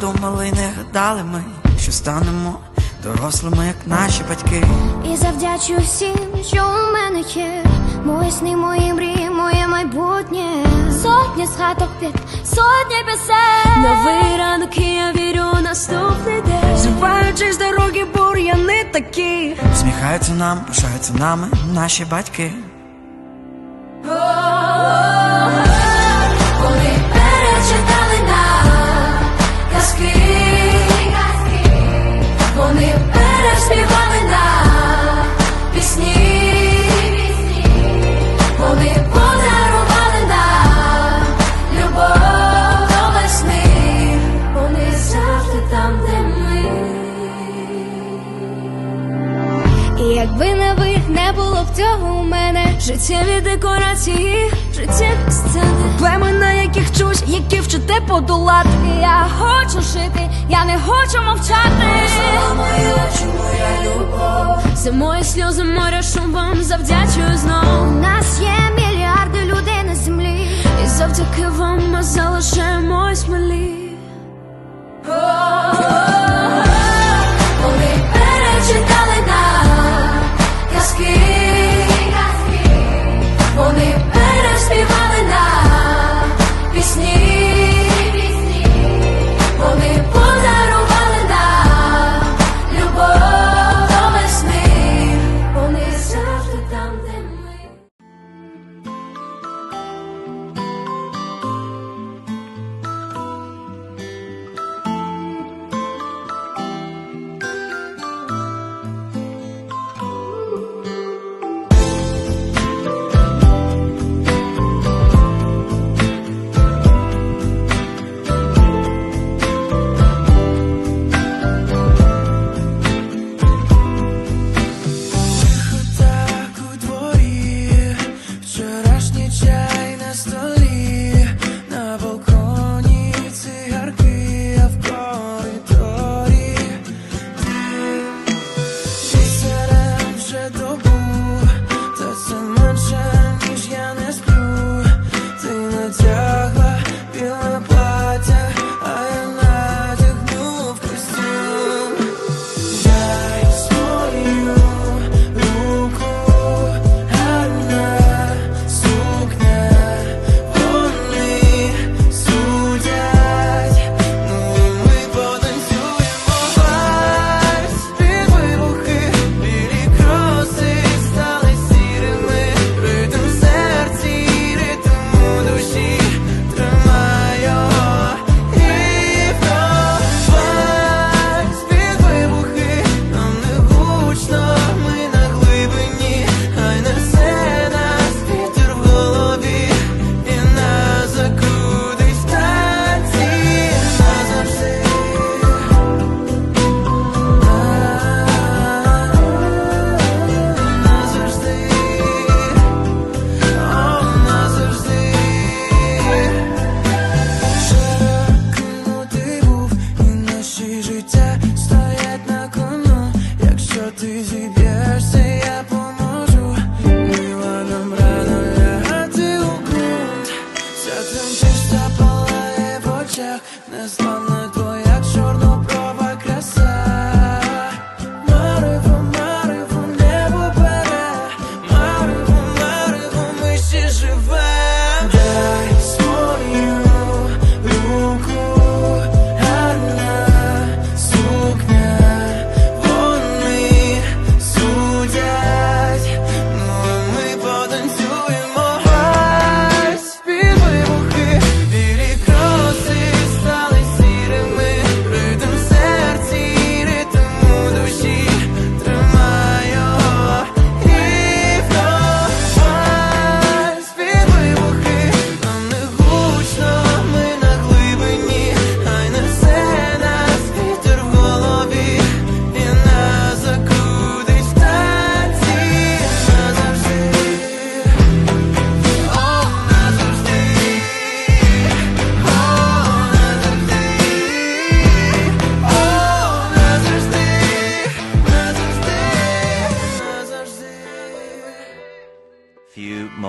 думали, не гадали ми, що станемо дорослими, як наші батьки. І завдячу всім, що у мене є. Мої сни, мої мрії, моє майбутнє. Сотня згадок під, сотня пісень Новий ранок, і я вірю у наступний день. Зриваючись дороги, бур'яни такі. Сміхаються нам, пишаються нами, наші батьки. Якби не ви не було в цього у мене життєві декорації, життєві сцени Племена, яких чусь, які вчите подолати. Я хочу жити, я не хочу мовчати. Слова моя, чому я любов За сльози моря шумом завдячую знову. У нас є мільярди людей на землі, і завдяки вам ми залишаємось малі.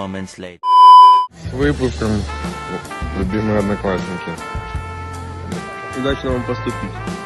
moments later. С выпуском, любимые одноклассники. Удачно вам поступить.